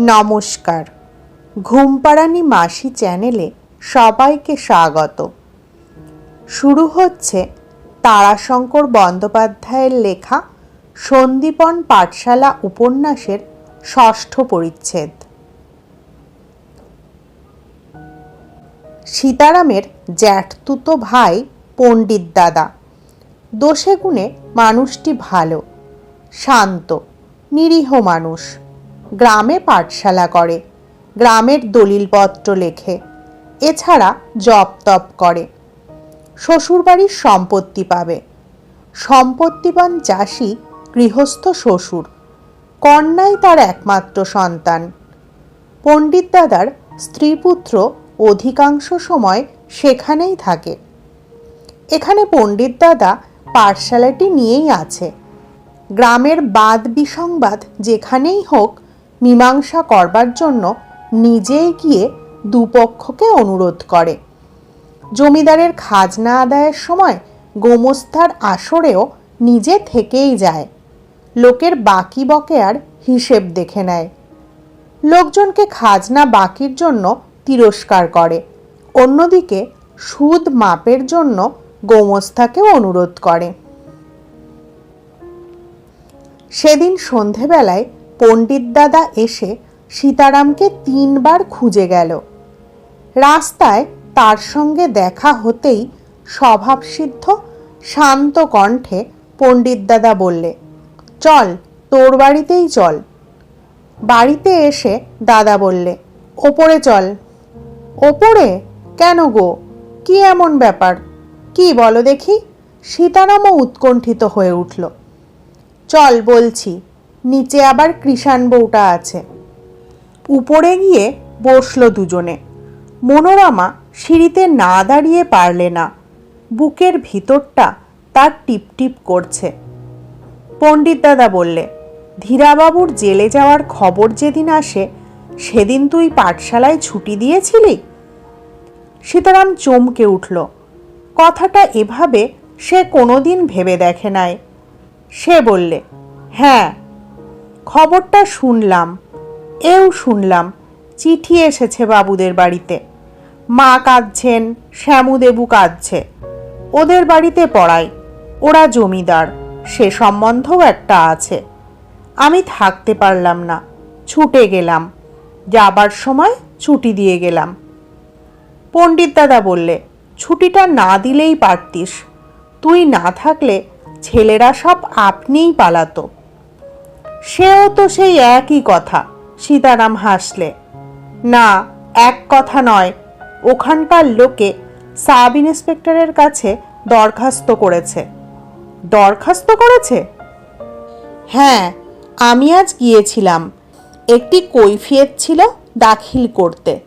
নমস্কার। ঘুমপাড়ানি মাসি চ্যানেলে সবাইকে স্বাগত। শুরু হচ্ছে তারাশঙ্কর বন্দ্যোপাধ্যায়ের লেখা সন্দীপন পাঠশালা উপন্যাসের ষষ্ঠ পরিচ্ছেদ। সীতারামের জ্যাঠতুতো ভাই পণ্ডিত দাদা। দোষে গুণে মানুষটি ভালো, শান্ত, নিরীহ মানুষ। গ্রামে পাঠশালা করে, গ্রামের দলিলপত্র লেখে, এছাড়া জপ তপ করে। শ্বশুরবাড়ির সম্পত্তি পাবে। সম্পত্তিবান চাষি গৃহস্থ শ্বশুর। কন্যাই তার একমাত্র সন্তান। পণ্ডিত দাদার স্ত্রীপুত্র অধিকাংশ সময় সেখানেই থাকে। এখানে পণ্ডিত দাদা পাঠশালাটি নিয়েই আছে। গ্রামের বাদ বিসংবাদ যেখানেই হোক মীমাংসা করবার জন্য নিজেই গিয়ে দুপক্ষকে অনুরোধ করে। জমিদারের খাজনা আদায়ের সময় গোমস্তার আসরেও নিজে থেকেই যায়। লোকের বাকি বকেয়ার হিসেব দেখে নেয়। লোকজনকে খাজনা বাকির জন্য তিরস্কার করে। অন্যদিকে সুদ মাপের জন্য গোমস্তাকেও অনুরোধ করে। সেদিন সন্ধেবেলায় পণ্ডিত দাদা এসে সীতারামকে তিনবার খুঁজে গেল। রাস্তায় তার সঙ্গে দেখা হতেই স্বভাবসিদ্ধ, শান্ত কণ্ঠে পণ্ডিত দাদা বললে, চল, তোর বাড়িতেই চল। বাড়িতে এসে দাদা বললে, ওপরে চল। ওপরে? কেন গো? কি এমন ব্যাপার? কি বলো দেখি? সীতারামও উৎকণ্ঠিত হয়ে উঠল। চল, বলছি। নিচে আবার কৃষাণ বউটা আছে। উপরে গিয়ে বসল দুজনে। মনোরমা সিঁড়িতে না দাঁড়িয়ে পারলে না। বুকের ভিতরটা তার টিপটিপ করছে। পণ্ডিত দাদা বললে, ধীরাবাবুর জেলে যাওয়ার খবর যেদিন আসে, সেদিন তুই পাঠশালায় ছুটি দিয়েছিলি? সীতারাম চমকে উঠল। কথাটা এভাবে সে কোনোদিন ভেবে দেখে নাই। সে বললে হ্যাঁ খবরটা শুনলাম, এও শুনলাম, চিঠি এসেছে বাবুদের বাড়িতে। মা কাঁদছেন, শ্যামুদেবু কাঁদছে। ওদের বাড়িতে পড়াই ওরা জমিদার, সে সম্বন্ধও একটা আছে। আমি থাকতে পারলাম না, ছুটে গেলাম, যাবার সময় ছুটি দিয়ে গেলাম। পণ্ডিত দাদা বললে, ছুটিটা না দিলেই পারতিস, তুই না থাকলে ছেলেরা সব আপনিই পালাতো। সেও তো সেই একই কথা। সীতারাম হাসলে। না, এক কথা নয়। ওখানকার লোকে সাব ইন্সপেক্টরের কাছে দরখাস্ত করেছে। দরখাস্ত করেছে? হ্যাঁ আমি আজ গিয়েছিলাম। একটি কৈফিয়ত ছিল দাখিল করতে।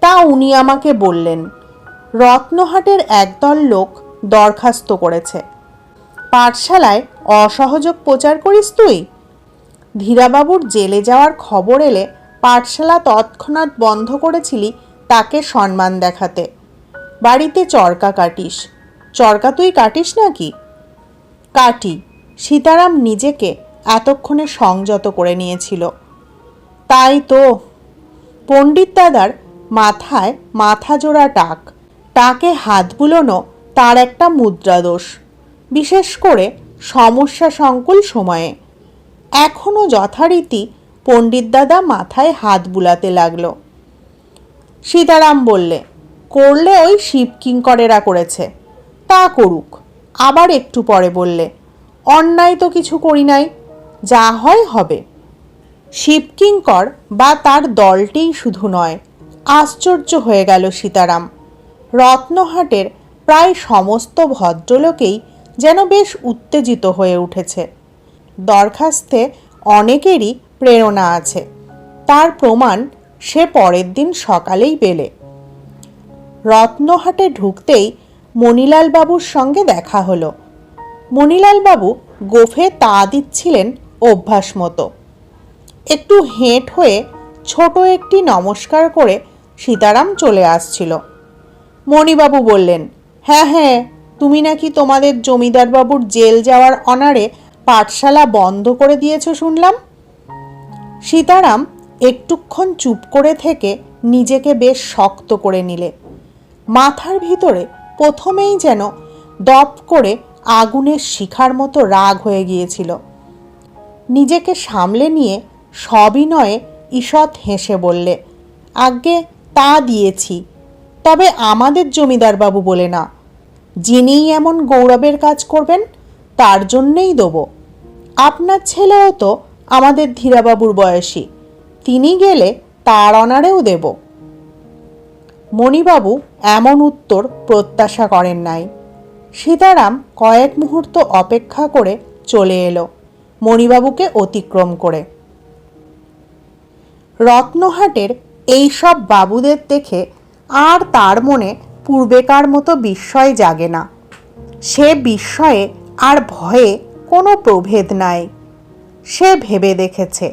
তা উনি আমাকে বললেন। রত্নহাটের একদল লোক দরখাস্ত করেছে। পাঠশালায় অসহযোগ প্রচার করিস তুই? ধীরাবাবুর জেলে যাওয়ার খবর এলে পাঠশালা তৎক্ষণাৎ বন্ধ করেছিলি তাকে সম্মান দেখাতে। বাড়িতে চরকা কাটিস। চরকা তুই কাটিস নাকি? কাটি। সীতারাম নিজেকে এতক্ষণে সংযত করে নিয়েছিল। তাই তো। পণ্ডিত দাদার মাথায় মাথা জোড়া টাক। টাকে হাত বুলোনো তার একটা মুদ্রাদোষ। বিশেষ করে সমস্যা সংকুল সময়ে। এখনও যথারীতি পণ্ডিত দাদা মাথায় হাত বুলাতে লাগল। সীতারাম বললে, করলে ওই শিব শিবকিঙ্করেরা করেছে, তা করুক। আবার একটু পরে বললে, অন্যায় তো কিছু করি নাই, যা হয় হবে। শিবকিঙ্কর বা তার দলটিই শুধু নয়, আশ্চর্য হয়ে গেল সীতারাম। রত্নহাটের প্রায় সমস্ত ভদ্রলোকেই যেন বেশ উত্তেজিত হয়ে উঠেছে। দরখাস্তে অনেকেরই প্রেরণা আছে। তার প্রমাণ সে পরের দিন সকালেই পেলে। রত্নহাটে ঢুকতেই মণিলাল বাবুর সঙ্গে দেখা হলো। মণিলাল বাবু গোফে তা দিচ্ছিলেন অভ্যাস মতো। একটু হেঁট হয়ে ছোট একটি নমস্কার করে সীতারাম চলে আসছিল। মণিবাবু বললেন হ্যাঁ হ্যাঁ তুমি নাকি তোমাদের জমিদারবাবুর জেল যাওয়ার অনারে পাঠশালা বন্ধ করে দিয়েছ শুনলাম? সীতারাম একটুক্ষণ চুপ করে থেকে নিজেকে বেশ শক্ত করে নিলে। মাথার ভিতরে প্রথমেই যেন দপ করে আগুনের শিখার মতো রাগ হয়ে গিয়েছিল। নিজেকে সামলে নিয়ে সবিনয়ে ঈষৎ হেসে বললে, আজ্ঞে, তা দিয়েছি। তবে আমাদের জমিদারবাবু বলে না। যিনিই এমন গৌরবের কাজ করবেন তার জন্যেই দেবো। আপনার ছেলেও তো আমাদের ধীরাবাবুর বয়সী। তিনি গেলে তার অনারেও দেব। মণিবাবু এমন উত্তর প্রত্যাশা করেন নাই। সীতারাম কয়েক মুহূর্ত অপেক্ষা করে চলে এলো মণিবাবুকে অতিক্রম করে। রত্নহাটের এই সব বাবুদের দেখে আর তার মনে পূর্বেকার মতো বিস্ময় জাগে না। সে বিস্ময়ে আর ভয়ে কোনো প্রভেদ নাই। সে ভেবে দেখেছে,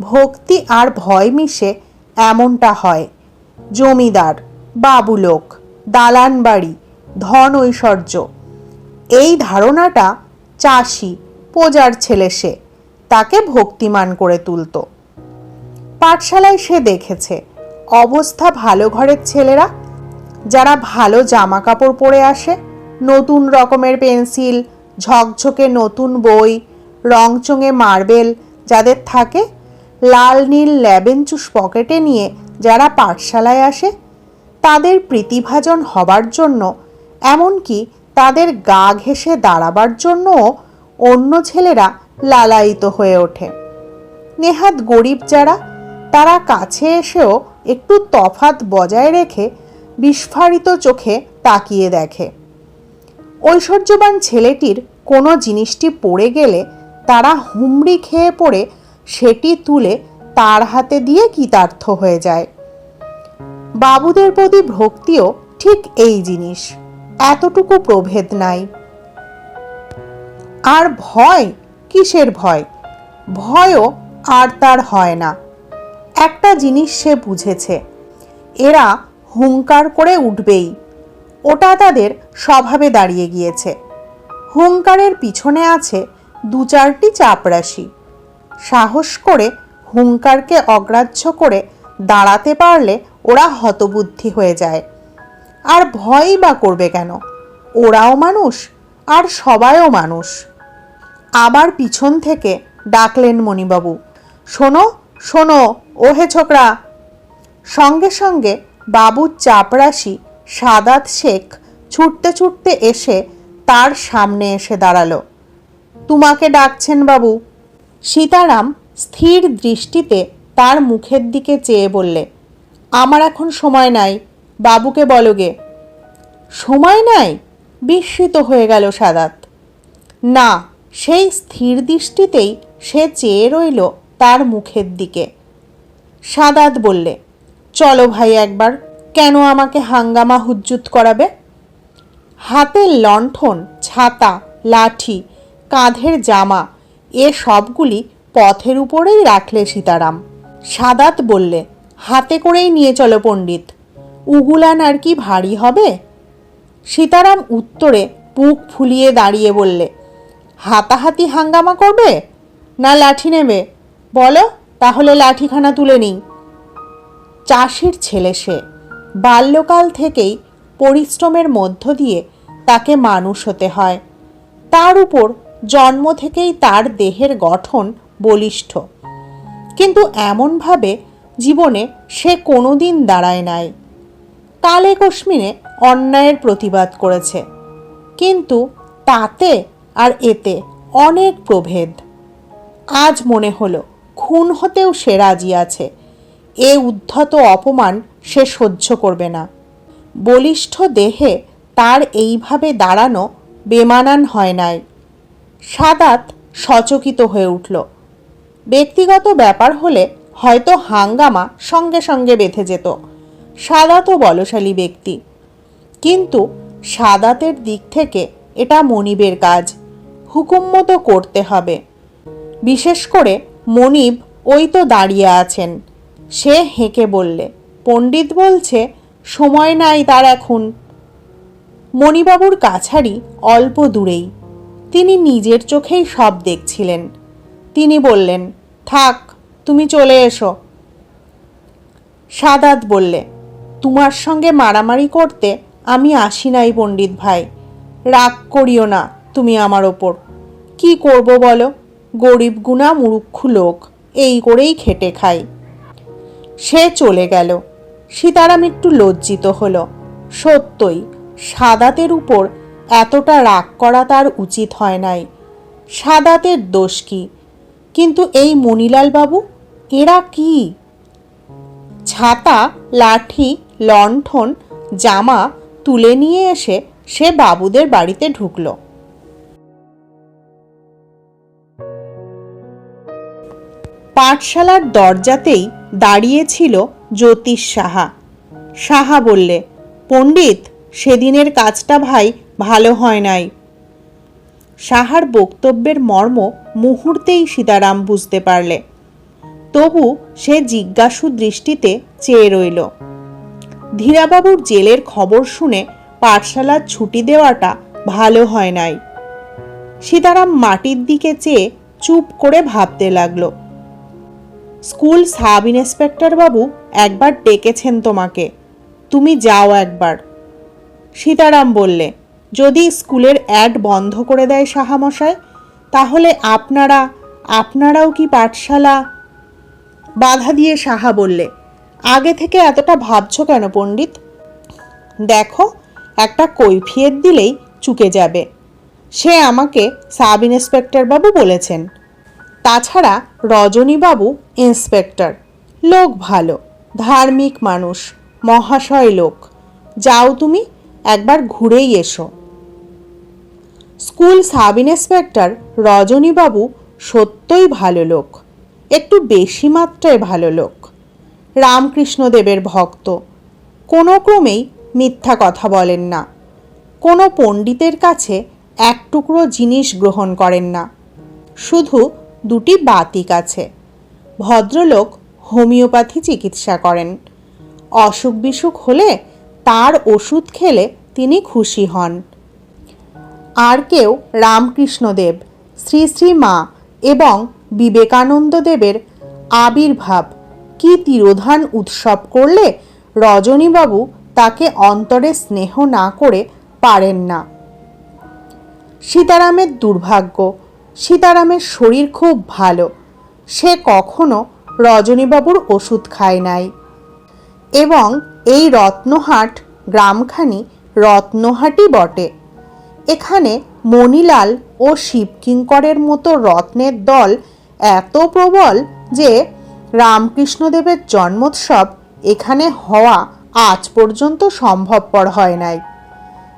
ভক্তি আর ভয় মিশে এমনটা হয়। জমিদার, বাবুলোক দালান বাড়ি ধন ঐশ্বর্য, এই ধারণাটা চাষি, প্রজার ছেলে সে, তাকে ভক্তিমান করে তুলতো। পাঠশালায় সে দেখেছে, অবস্থা ভালো ঘরের ছেলেরা, যারা ভালো জামা কাপড় পরে আসে, নতুন রকমের পেন্সিল ঝকঝকে নতুন বই, রংচঙে মার্বেল যাদের থাকে, লাল নীল ল্যাবেঞ্চুস পকেটে নিয়ে যারা পাঠশালায় আসে, তাদের প্রীতিভাজন হবার জন্য, এমনকি তাদের গা ঘেঁষে দাঁড়াবার জন্যও অন্য ছেলেরা লালায়িত হয়ে ওঠে। নেহাত গরিব যারা, তারা কাছে এসেও একটু তফাত বজায় রেখে বিস্ফারিত চোখে তাকিয়ে দেখে। ঐশ্বর্যবান ছেলেটির কোনো জিনিসটি পড়ে গেলে তারা হুমড়ি খেয়ে পড়ে, সেটি তুলে তার হাতে দিয়ে কৃতার্থ হয়ে যায়। বাবুদের প্রতি ভক্তিও ঠিক এই জিনিস, এতটুকু প্রভেদ নাই। আর ভয়? কিসের ভয়? ভয়ও আর তার হয় না। একটা জিনিস সে বুঝেছে, এরা হুঙ্কার করে উঠবেই। ওটা তাদের স্বভাবে দাঁড়িয়ে গিয়েছে। হুঙ্কারের পিছনে আছে দু চারটি চাপরাশি। সাহস করে হুঙ্কারকে অগ্রাহ্য করে দাঁড়াতে পারলে ওরা হতবুদ্ধি হয়ে যায়। আর ভয়ই বা করবে কেন? ওরাও মানুষ, আর সবাইও মানুষ। আবার পিছন থেকে ডাকলেন মণিবাবু, শোনো শোনো, ওহে ছোকরা। সঙ্গে সঙ্গে বাবুর চাপরাশি সাদাত শেখ ছুটতে ছুটতে এসে তার সামনে এসে দাঁড়াল। তোমাকে ডাকছেন বাবু? সীতারাম স্থির দৃষ্টিতে তার মুখের দিকে চেয়ে বললে, আমার এখন সময় নাই, বাবুকে বলগে সময় নাই? বিস্মিত হয়ে গেল সাদাত। না, সেই স্থির দৃষ্টিতেই সে চেয়ে রইল তার মুখের দিকে। সাদাত বললে, চলো ভাই একবার, কেন আমাকে হাঙ্গামা হুজ্জুত করাবে? হাতের লণ্ঠন, ছাতা, লাঠি, কাঁধের জামা, এ সবগুলি পথের উপরেই রাখলে সীতারাম। সাদাত বললে, হাতে করেই নিয়ে চলো পণ্ডিত। উগুলান আর কি ভারী হবে? সীতারাম উত্তরে বুক ফুলিয়ে দাঁড়িয়ে বললে, হাতাহাতি হাঙ্গামা করবে? না লাঠি নেবে? বলো, তাহলে লাঠিখানা তুলে নিই। চাষির ছেলে সে, বাল্যকাল থেকেই পরিশ্রমের মধ্য দিয়ে তাকে মানুষ হতে হয়। তার উপর জন্ম থেকেই তার দেহের গঠন বলিষ্ঠ। কিন্তু এমনভাবে জীবনে সে কোনোদিন দাঁড়ায় নাই। কালে কশ্মিনে অন্যায়ের প্রতিবাদ করেছে। কিন্তু তাতে আর এতে অনেক প্রভেদ। আজ মনে হলো, খুন হতেও সে রাজি আছে। এ উদ্ধত অপমান সে সহ্য করবে না। বলিষ্ঠ দেহে তার এইভাবে দাঁড়ানো বেমানান হয় নাই। সাদাত সচকিত হয়ে উঠল। ব্যক্তিগত ব্যাপার হলে হয়তো হাঙ্গামা সঙ্গে সঙ্গে বেঁধে যেত। সাদাতও বলশালী ব্যক্তি। কিন্তু সাদাতের দিক থেকে এটা মনিবের কাজ। হুকুম মতো করতে হবে। বিশেষ করে মনিব ওই তো দাঁড়িয়ে আছেন। সে হেঁকে বললে, পণ্ডিত বলছে সময় নাই তার এখন। মণিবাবুর কাছারি অল্প দূরেই। তিনি নিজের চোখেই সব দেখছিলেন। তিনি বললেন, থাক, তুমি চলে এসো। সাদাত বললে, তোমার সঙ্গে মারামারি করতে আমি আসি নাই পণ্ডিত ভাই। রাগ করিও না তুমি আমার ওপর। কি করব বলো? গরিব গুণা মুরুক্ষু লোক, এই করেই খেটে খাই। সে চলে গেল। সীতারাম একটু লজ্জিত হলো। সত্যই, সাদাতের উপর এতটা রাগ করা তার উচিত হয় নাই। সাদাতের দোষ কি? কিন্তু এই মণিলাল বাবু এরা কি? ছাতা, লাঠি, লণ্ঠন, জামা তুলে নিয়ে এসে সে বাবুদের বাড়িতে ঢুকলো। পাঠশালার দরজাতেই দাঁড়িয়েছিল জ্যোতিষ সাহা। সাহা বললে, পণ্ডিত, সেদিনের কাজটা ভাই ভালো হয় নাই। সাহার বক্তব্যের মর্ম মুহূর্তেই সীতারাম বুঝতে পারলে। তবু সে জিজ্ঞাসু দৃষ্টিতে চেয়ে রইল। ধীরাবাবুর জেলের খবর শুনে পাঠশালার ছুটি দেওয়াটা ভালো হয় নাই। সীতারাম মাটির দিকে চেয়ে চুপ করে ভাবতে লাগল। স্কুল সাব ইন্সপেক্টর বাবু একবার ডেকেছেন তোমাকে। তুমি যাও একবার। সীতারাম বললে, যদি স্কুলের অ্যাড বন্ধ করে দেয় সাহামশাই, তাহলে আপনারা, আপনারাও কি পাঠশালা? বাধা দিয়ে সাহা বললে, আগে থেকে এতটা ভাবছ কেন পণ্ডিত? দেখো, একটা কৈফিয়ত দিলেই চুকে যাবে। সে আমাকে সাব ইন্সপেক্টর বাবু বলেছেন। তাছাড়া রজনীবাবু ইন্সপেক্টর। লোক ভালো, ধার্মিক মানুষ, মহাশয় লোক। যাও তুমি, একবার ঘুরেই এসো। স্কুল সাব ইন্সপেক্টর রজনীবাবু সত্যই ভালো লোক, একটু বেশি মাত্রায় ভালো লোক। রামকৃষ্ণদেবের ভক্ত, কোনো ক্রমেই মিথ্যা কথা বলেন না। কোনো পণ্ডিতের কাছে এক টুকরো জিনিস গ্রহণ করেন না। শুধু দুটি বাতিক আছে। ভদ্রলোক হোমিওপ্যাথি চিকিৎসা করেন। অসুখ বিসুখ হলে তার ওষুধ খেলে তিনি খুশি হন। আর কেউ রামকৃষ্ণদেব, শ্রী শ্রী মা এবং বিবেকানন্দ দেবের আবির্ভাব কি তিরোধান উৎসব করলে রজনীবাবু তাকে অন্তরে স্নেহ না করে পারেন না? সীতারামের দুর্ভাগ্য সীতারামের শরীর খুব ভালো। সে কখনো রজনীবাবুর ওষুধ খায় নাই। এবং এই রত্নহাট গ্রামখানি রত্নহাটই বটে। এখানে মণিলাল ও শিবকিঙ্করের মতো রত্নের দল এত প্রবল যে রামকৃষ্ণদেবের জন্মোৎসব এখানে হওয়া আজ পর্যন্ত সম্ভবপর হয় নাই।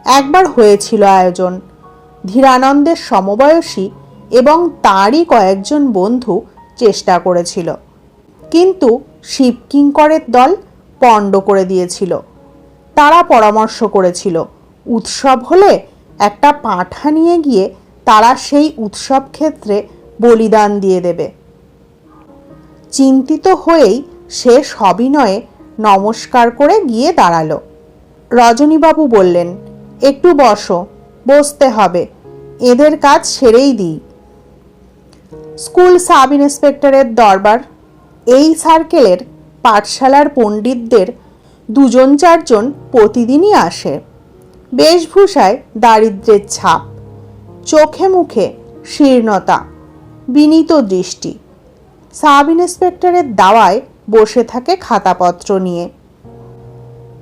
একবার হয়েছিল আয়োজন। ধীরানন্দের সমবয়সী এবং তারই কয়েকজন বন্ধু চেষ্টা করেছিল। কিন্তু শিবকিঙ্করের দল পণ্ড করে দিয়েছিল। তারা পরামর্শ করেছিল, উৎসব হলে একটা পাঁঠা নিয়ে গিয়ে তারা সেই উৎসব ক্ষেত্রে বলিদান দিয়ে দেবে। চিন্তিত হয়েই সে সবিনয়ে নমস্কার করে গিয়ে দাঁড়াল। রজনীবাবু বললেন, একটু বসো, বসতে হবে। এদের কাজ সেরেই দিই। স্কুল সাব ইন্সপেক্টরের দরবার। এই সার্কেলের পাঠশালার পণ্ডিতদের দুজন চারজন প্রতিদিনই আসে। বেশভূষায় দারিদ্রের ছাপ, চোখে মুখে শীর্ণতা, বিনীত দৃষ্টি। সাব ইন্সপেক্টরের দাওয়ায় বসে থাকে খাতাপত্র নিয়ে।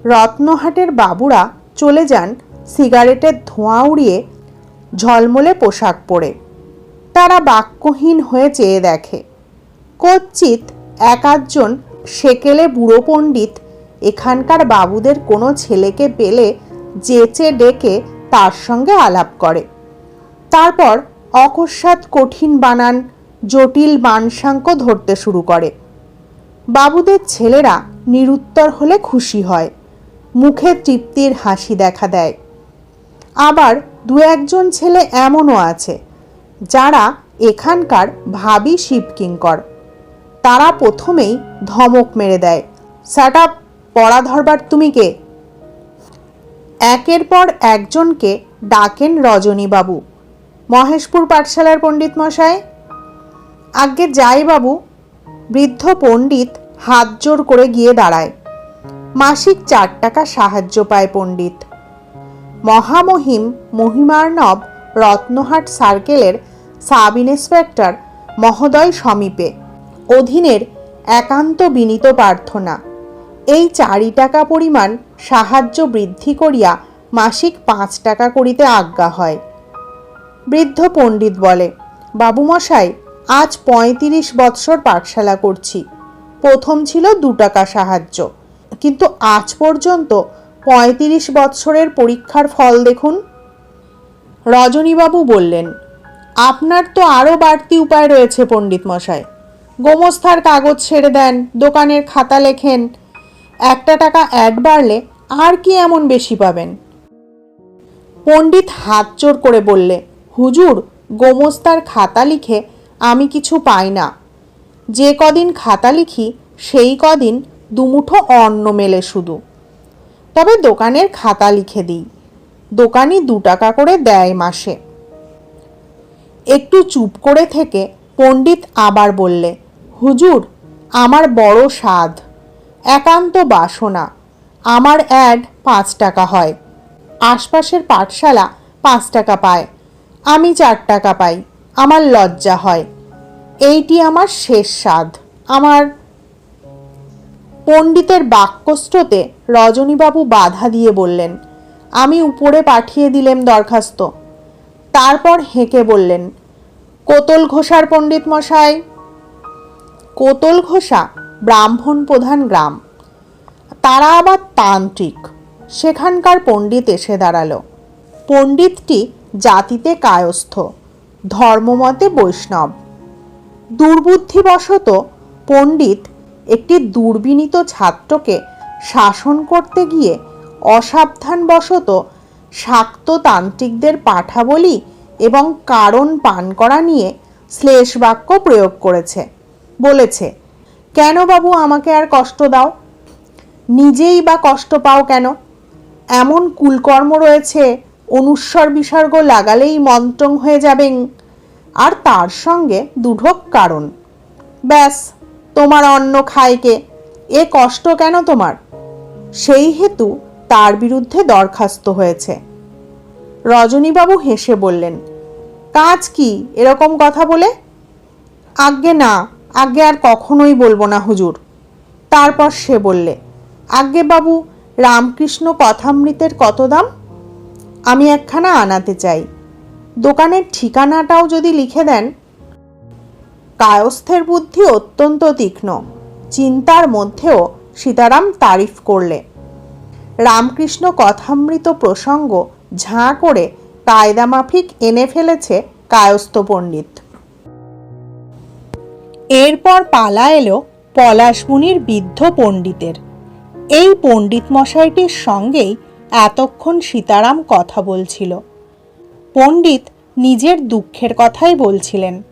রত্নহাটের বাবুরা চলে যান সিগারেটের ধোঁয়া উড়িয়ে ঝলমলে পোশাক পরে। বাক্যহীন হয়ে চেয়ে দেখে। কচ্চিত এক আধজন সেকেলে বুড়ো পণ্ডিত এখানকার বাবুদের কোনো ছেলেকে পেলে যেচে ডেকে তার সঙ্গে আলাপ করে। তারপর অকস্মাৎ কঠিন বানান, জটিল মানসাঙ্ক ধরতে শুরু করে। বাবুদের ছেলেরা নিরুত্তর হলে খুশি হয়, মুখে তৃপ্তির হাসি দেখা দেয়। আবার দু একজন ছেলে এমনও আছে যারা এখানকার ভাবি শিবকিঙ্কর তারা প্রথমেই ধমক মেরে দেয় স্যাট পড়া ধরবার তুমি কে? একের পর একজনকে ডাকেন রজনীবাবু মহেশপুর পাঠশালার পণ্ডিত মশাই। আজ্ঞে যাই বাবু, বৃদ্ধ পণ্ডিত হাত জোর করে গিয়ে দাঁড়ায়। মাসিক চার টাকা সাহায্য পায় পণ্ডিত। মহামহিম মহিমার্ণব রত্নহাট সার্কেলের সাব ইন্সপেক্টর মহোদয় সমীপে। অধীনের একান্ত বিনীত প্রার্থনা, এই চারি টাকা পরিমাণ সাহায্য বৃদ্ধি করিয়া মাসিক পাঁচ টাকা করিতে আজ্ঞা হয়। বৃদ্ধ পণ্ডিত বলে, বাবুমশাই, আজ পঁয়ত্রিশ বৎসর পাঠশালা করছি। প্রথম ছিল দু টাকা সাহায্য। কিন্তু আজ পর্যন্ত পঁয়ত্রিশ বৎসরের পরীক্ষার ফল দেখুন। রজনীবাবু বললেন আপনার তো আরও বাড়তি উপায় রয়েছে, পণ্ডিত মশাই। গোমস্থার কাগজ ছেড়ে দেন, দোকানের খাতা লেখেন। একটা টাকা অ্যাড বাড়লে আর কি এমন বেশি পাবেন? পণ্ডিত হাত জোর করে বললে, হুজুর, গোমস্তার খাতা লিখে আমি কিছু পাই না। যে কদিন খাতা লিখি, সেই কদিন দুমুঠো অন্ন মেলে শুধু। তবে দোকানের খাতা লিখে দিই। দোকানি দু টাকা করে দেয় মাসে। একটু চুপ করে থেকে পণ্ডিত আবার বললে, হুজুর, আমার বড় স্বাদ। একান্ত বাসনা। আমার অ্যাড পাঁচ টাকা হয়। আশপাশের পাঠশালা পাঁচ টাকা পায়। আমি চার টাকা পাই। আমার লজ্জা হয়। এইটি আমার শেষ স্বাদ। আমার পণ্ডিতের বাক্যস্রোতে রজনীবাবু বাধা দিয়ে বললেন, আমি উপরে পাঠিয়ে দিলেম দরখাস্ত। তারপর হেঁকে বললেন, কোতল ঘোষার পণ্ডিত মশাই। কোতল ঘোষা, ব্রাহ্মণ প্রধান গ্রাম। তারা আবার তান্ত্রিক। সেখানকার পণ্ডিত এসে দাঁড়াল। পণ্ডিতটি জাতিতে কায়স্থ, ধর্মমতে বৈষ্ণব। দুর্বুদ্ধিবশত পণ্ডিত একটি দুর্বিনীত ছাত্রকে শাসন করতে গিয়ে অসাবধানবশত শাক্ত তান্ত্রিকদের পাঠাবলি এবং কারণ পান করা নিয়ে শ্লেষ বাক্য প্রয়োগ করেছে। বলেছে, কেন বাবু আমাকে আর কষ্ট দাও? নিজেই বা কষ্ট পাও কেন? এমন কুলকর্ম রয়েছে, অনুস্বর বিসর্গ লাগালেই মন্ত্রং হয়ে যাবেন। আর তার সঙ্গে দুঢক কারণ। ব্যাস, তোমার অন্ন খায় কে? এ কষ্ট কেন তোমার? সেই হেতু তার বিরুদ্ধে দরখাস্ত হয়েছে। রজনীবাবু হেসে বললেন, কাজ কি? এরকম কথা বলে? আজ্ঞে না, আজ্ঞে আর কখনোই বলব না হুজুর। তারপর সে বললে, আজ্ঞে বাবু, রামকৃষ্ণ কথামৃতের কত দাম? আমি একখানা আনাতে চাই। দোকানের ঠিকানাটাও যদি লিখে দেন? কায়স্থের বুদ্ধি অত্যন্ত তীক্ষ্ণ। চিন্তার মধ্যেও সীতারাম তারিফ করলে। রামকৃষ্ণ কথামৃত প্রসঙ্গ ঝাঁ করে কায়দামাফিক এনে ফেলেছে কায়স্থ পণ্ডিত। এরপর পালা এলো পলাশমুনির বৃদ্ধ পণ্ডিতের। এই পণ্ডিত মশাইটির সঙ্গেই এতক্ষণ সীতারাম কথা বলছিল। পণ্ডিত নিজের দুঃখের কথাই বলছিলেন।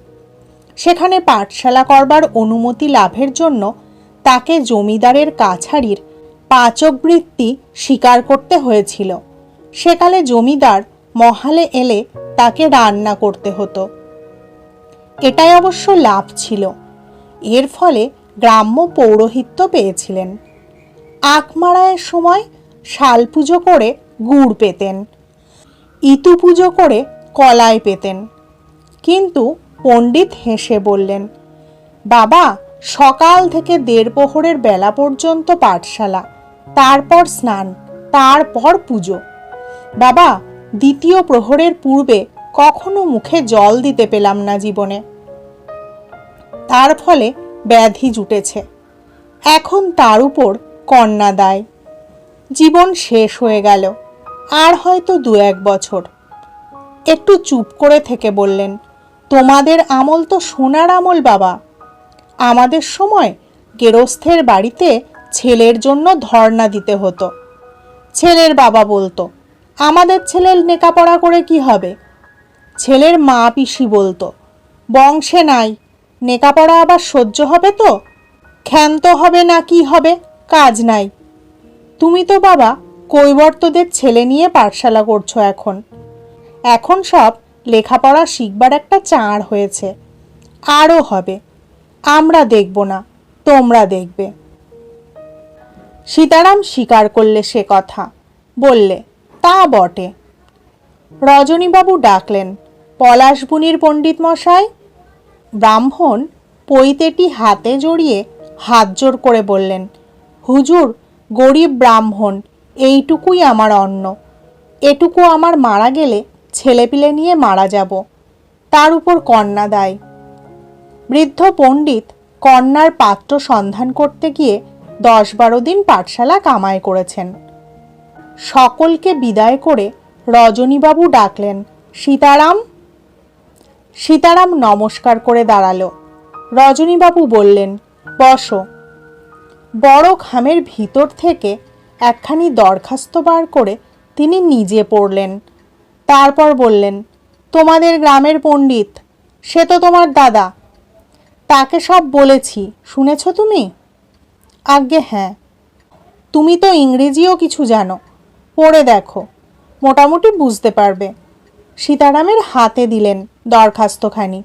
সেখানে পাঠশালা করবার অনুমতি লাভের জন্য তাকে জমিদারের কাছারির পাচকবৃত্তি স্বীকার করতে হয়েছিল। সেকালে জমিদার মহালে এলে তাকে রান্না করতে হতো। এটাই অবশ্য লাভ ছিল। এর ফলে গ্রাম্য পৌরোহিত্য পেয়েছিলেন। আখমারায়ের সময় শাল পুজো করে গুড় পেতেন। ইতু পুজো করে কলাই পেতেন। কিন্তু পণ্ডিত হেসে বললেন, বাবা, সকাল থেকে দেড় প্রহরের বেলা পর্যন্ত পাঠশালা। তারপর স্নান, তারপর পুজো। বাবা, দ্বিতীয় প্রহরের পূর্বে কখনো মুখে জল দিতে পেলাম না জীবনে। তার ফলে ব্যাধি জুটেছে। এখন তার উপর কন্যা দায়। জীবন শেষ হয়ে গেল, আর হয়তো দু এক বছর। একটু চুপ করে থেকে বললেন, তোমাদের আমল তো সোনার আমল বাবা। আমাদের সময় গেরস্থের বাড়িতে ছেলের জন্য ধর্ণা দিতে হতো। ছেলের বাবা বলতো, আমাদের ছেলের নেকাপড়া করে কি হবে? ছেলের মা পিসি বলতো, বংশে নাই নেকাপড়া আবার সহ্য হবে তো? ক্ষান্ত হবে না কি হবে? কাজ নাই। তুমি তো বাবা কৈবর্তদের ছেলে নিয়ে পাঠশালা করছ এখন। এখন সব লেখাপড়া শিখবার একটা চাঁড় হয়েছে। আরও হবে। আমরা দেখব না, তোমরা দেখবে। সীতারাম স্বীকার করলে সে কথা। বললে, তা বটে। রজনীবাবু ডাকলেন পলাশবুনির পণ্ডিত মশাই? ব্রাহ্মণ পৈতেটি হাতে জড়িয়ে হাত জোর করে বললেন, হুজুর, গরিব ব্রাহ্মণ, এইটুকুই আমার অন্ন। এটুকু আমার মারা গেলে ছেলেপিলে নিয়ে মারা যাব। তার উপর কন্যা দায়। বৃদ্ধ পণ্ডিত কন্যার পাত্র সন্ধান করতে গিয়ে দশ বারো দিন পাঠশালা কামাই করেছেন। সকলকে বিদায় করে রজনীবাবু ডাকলেন, সীতারাম! সীতারাম নমস্কার করে দাঁড়াল। রজনীবাবু বললেন, বসো। বড় খামের ভিতর থেকে একখানি দরখাস্ত বার করে তিনি নিজে পড়লেন। তারপর বললেন, তোমাদের গ্রামের পণ্ডিত, সে তো তোমার দাদা। তাকে সব বলেছি, শুনেছ তুমি? আজ্ঞে হ্যাঁ। তুমি তো ইংরেজিও কিছু জানো। পড়ে দেখো। মোটামুটি বুঝতে পারবে। সীতারামের হাতে দিলেন দরখাস্তখানি।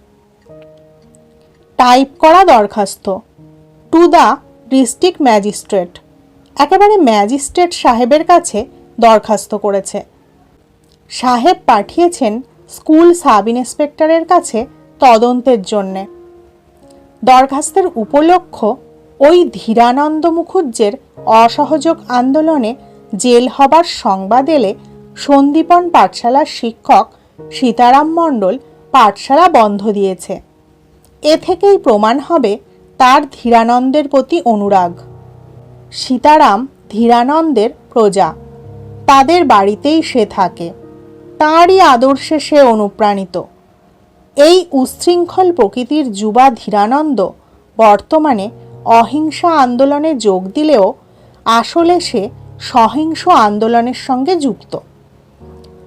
টাইপ করা দরখাস্ত। To the district magistrate. একেবারে ম্যাজিস্ট্রেট সাহেবের কাছে দরখাস্ত করেছে। সাহেব পাঠিয়েছেন স্কুল সাব ইন্সপেক্টরের কাছে তদন্তের জন্যে। দরখাস্তের উপলক্ষ ওই ধীরানন্দ মুখুজ্জের অসহযোগ আন্দোলনে জেল হবার সংবাদ এলে সন্দীপন পাঠশালার শিক্ষক সীতারাম মণ্ডল পাঠশালা বন্ধ দিয়েছে। এ থেকেই প্রমাণ হবে তার ধীরানন্দের প্রতি অনুরাগ। সীতারাম ধীরানন্দের প্রজা। তাদের বাড়িতেই সে থাকে। তাঁরই আদর্শে সে অনুপ্রাণিত। এই উচ্ছৃঙ্খল প্রকৃতির যুবা ধীরানন্দ বর্তমানে অহিংসা আন্দোলনে যোগ দিলেও আসলে সে সহিংস আন্দোলনের সঙ্গে যুক্ত।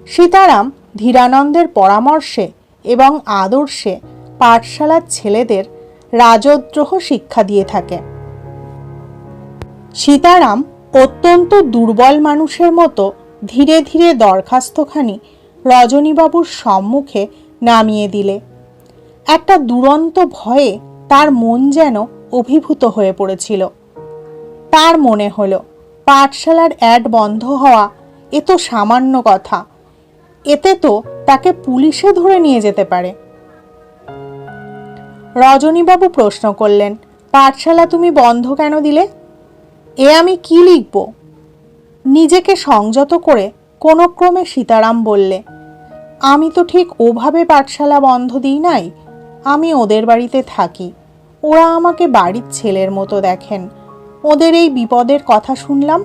সীতারাম ধীরানন্দের পরামর্শে এবং আদর্শে পাঠশালার ছেলেদের রাজদ্রোহ শিক্ষা দিয়ে থাকে। সীতারাম অত্যন্ত দুর্বল মানুষের মতো ধীরে ধীরে দরখাস্তখানি রজনীবাবুর সম্মুখে নামিয়ে দিলে। একটা দুরন্ত ভয়ে তার মন যেন অভিভূত হয়ে পড়েছিল। তার মনে হলো, পাঠশালার অ্যাড বন্ধ হওয়া এ তো সামান্য কথা। এতে তো তাকে পুলিশে ধরে নিয়ে যেতে পারে। রজনীবাবু প্রশ্ন করলেন, পাঠশালা তুমি বন্ধ কেন দিলে? এ আমি কি লিখব? নিজেকে সংযত করে কোনো ক্রমে সীতারাম বললে, আমি তো ঠিক ওভাবে পাঠশালা বন্ধ দিই নাই, আমি ওদের বাড়িতে থাকি। ওরা আমাকে বাড়ির ছেলের মতো দেখেন। ওদের এই বিপদের কথা শুনলাম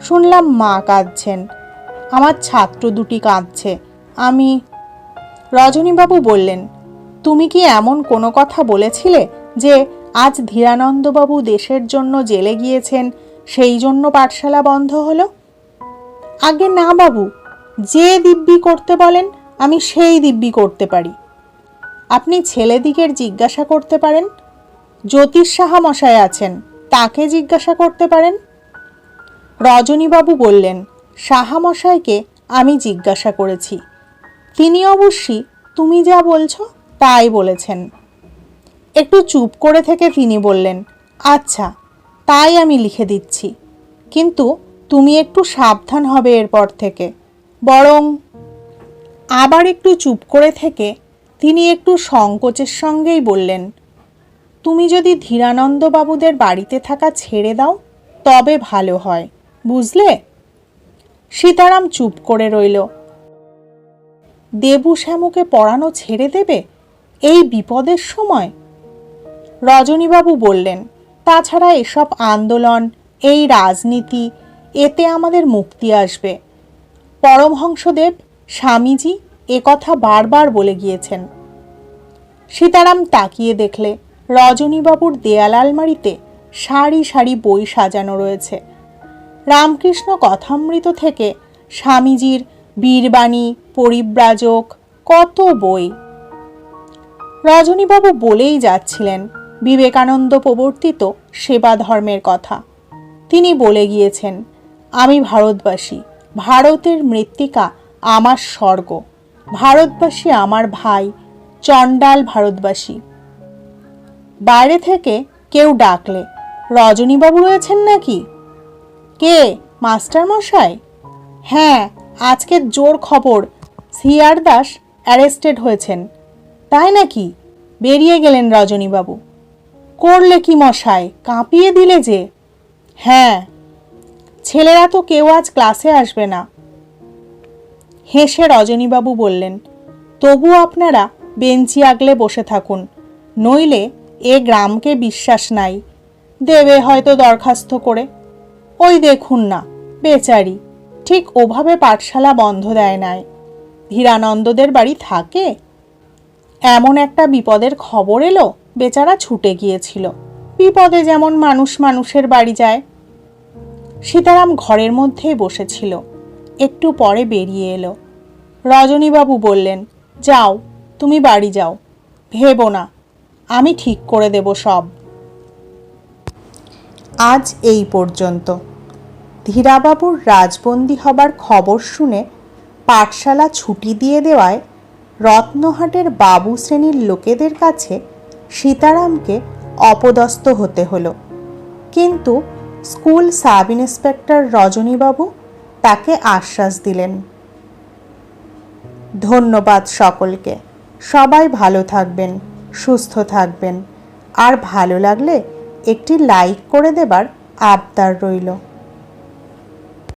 শুনলাম মা কাঁদছেন। আমার ছাত্র দুটি কাঁদছে। আমি, রজনীবাবু বললেন, তুমি কি এমন কোনো কথা বলেছিলে যে আজ ধীরানন্দবাবু দেশের জন্য জেলে গিয়েছেন, সেই জন্য পাঠশালা বন্ধ হলো? আগে না বাবু, যে দিব্যি করতে বলেন, আমি সেই দিব্যি করতে পারি। আপনি ছেলেদিকের জিজ্ঞাসা করতে পারেন জ্যোতিষ সাহা মশাই আছেন। তাকে জিজ্ঞাসা করতে পারেন? রজনীবাবু বললেন, সাহা মশাইকে আমি জিজ্ঞাসা করেছি। তিনি অবশ্যই তুমি যা বলছো, তাই বলেছেন। একটু চুপ করে থেকে তিনি বললেন আচ্ছা তাই আমি লিখে দিচ্ছি। কিন্তু তুমি একটু সাবধান হবে এরপর থেকে। বরং আবার একটু চুপ করে থেকে তিনি একটু সংকোচের সঙ্গেই বললেন তুমি যদি ধীরানন্দ বাবুদের বাড়িতে থাকা ছেড়ে দাও, তবে ভালো হয়, বুঝলে? সীতারাম চুপ করে রইল। দেবু শ্যামুকে পড়ানো ছেড়ে দেবে? এই বিপদের সময়? রজনীবাবু বললেন, তাছাড়া এসব আন্দোলন, এই রাজনীতি, এতে আমাদের মুক্তি আসবে। পরমহংসদেব, স্বামীজি কথা বারবার বলে গিয়েছেন। সীতারাম তাকিয়ে দেখলে রজনীবাবুর দেয়াল আলমারিতে সারি সারি বই সাজানো রয়েছে। রামকৃষ্ণ কথামৃত থেকে স্বামীজির বীরবাণী, পরিব্রাজক, কত বই। রজনীবাবু বলেই যাচ্ছিলেন বিবেকানন্দ প্রবর্তিত সেবা ধর্মের কথা। তিনি বলে গিয়েছেন, আমি ভারতবাসী, ভারতের মৃত্তিকা আমার স্বর্গ। ভারতবাসী আমার ভাই, চণ্ডাল ভারতবাসী। বাইরে থেকে কেউ ডাকলে। রজনীবাবু রয়েছেন নাকি? কে মাস্টার মশাই হ্যাঁ আজকের জোর খবর। সিআর দাস অ্যারেস্টেড হয়েছেন। তাই নাকি? বেরিয়ে গেলেন রজনীবাবু। করলে কি মশাই, কাঁপিয়ে দিলে যে। হ্যাঁ ছেলেরা তো কেউ আজ ক্লাসে আসবে না। হেসে রজনীবাবু বললেন, তবু আপনারা বেঞ্চি আগলে বসে থাকুন, নইলে এ গ্রামকে বিশ্বাস নাই। দেবে হয়তো দরখাস্ত করে। ওই দেখুন না, বেচারি, ঠিক ওভাবে পাঠশালা বন্ধ দেয় নাই। ধীরানন্দদের বাড়ি থাকে? এমন একটা বিপদের খবর এলো, বেচারা ছুটে গিয়েছিল। বিপদে যেমন মানুষ মানুষের বাড়ি যায়। সীতারাম ঘরের মধ্যেই বসেছিল। একটু পরে বেরিয়ে এলো। রজনীবাবু বললেন, যাও, তুমি বাড়ি যাও। ভেবো না আমি ঠিক করে দেব সব। আজ এই পর্যন্ত। ধীরাবাবুর রাজবন্দি হবার খবর শুনে পাঠশালা ছুটি দিয়ে দেওয়ায় রত্নহাটের বাবু শ্রেণির লোকেদের কাছে সীতারামকে অপদস্থ হতে হলো। কিন্তু স্কুল সাব ইন্সপেক্টর রজনীবাবু তাকে আশ্বাস দিলেন। ধন্যবাদ সকলকে। সবাই ভালো থাকবেন। সুস্থ থাকবেন। আর ভালো লাগলে একটি লাইক করে দেবার আবদার রইল।